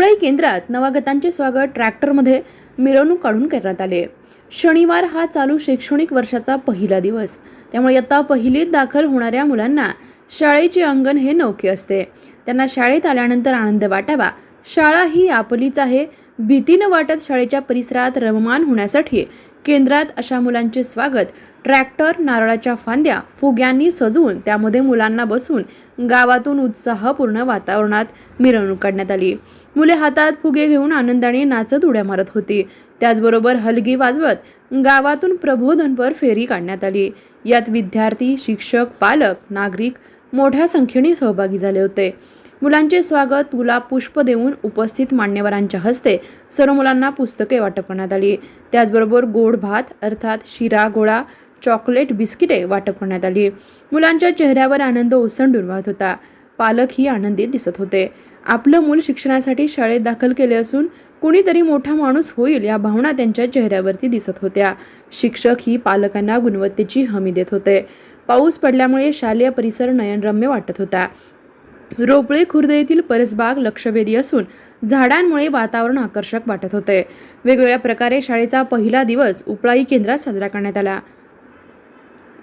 उपळाई केंद्रात नवागतांचे स्वागत ट्रॅक्टरमध्ये मिरवणूक काढून करण्यात आले. शनिवार हा चालू शैक्षणिक वर्षाचा पहिला दिवस. त्यामुळे आता पहिलीत दाखल होणाऱ्या मुलांना शाळेचे अंगण हे नौके असते. त्यांना शाळेत आल्यानंतर आनंद वाटावा. शाळा ही आपलीच आहे. भीती न वाटत शाळेच्या परिसरात रममान होण्यासाठी केंद्रात अशा मुलांचे स्वागत ट्रॅक्टर नारळाच्या फांद्या फुग्यांनी सजवून त्यामध्ये मुलांना बसून गावातून उत्साहपूर्ण वातावरणात मिरवणूक काढण्यात आली. मुले हातात फुगे घेऊन आनंदाने नाचत उड्या मारत होती. त्याचबरोबर हलगी वाजवत गावातून प्रबोधनपर फेरी काढण्यात आली. यात विद्यार्थी शिक्षक पालक नागरिक मोठ्या संख्येने सहभागी झाले होते. मुलांचे स्वागत गुलाब पुष्प देऊन उपस्थित मान्यवरांच्या हस्ते सर्व मुलांना पुस्तके वाटप करण्यात आली. त्याचबरोबर गोड भात अर्थात शिरा गोळा चॉकलेट बिस्किटे वाटप करण्यात आली. मुलांच्या चेहऱ्यावर आनंद ओसंडून वाहत होता. पालकही आनंदित दिसत होते. आपलं मूल शिक्षणासाठी शाळेत दाखल केले असून कुणीतरी मोठा माणूस होईल या भावना त्यांच्या चेहऱ्यावरती दिसत होत्या. शिक्षक ही पालकांना गुणवत्तेची हमी देत होते. पाऊस पडल्यामुळे शालेय परिसर नयनरम्य वाटत होता. रोपळे खुर्द येथील परसबाग लक्षवेधी असून झाडांमुळे वातावरण आकर्षक वाटत होते. वेगवेगळ्या प्रकारे शाळेचा पहिला दिवस उपळाई केंद्रात साजरा करण्यात आला.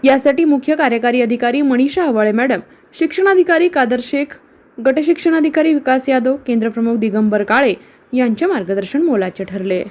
यासाठी मुख्य कार्यकारी अधिकारी मनीषा हवाळे मॅडम शिक्षणाधिकारी कादर शेख गटशिक्षणाधिकारी विकास यादव केंद्रप्रमुख दिगंबर काळे यांचे मार्गदर्शन मोलाचे ठरले.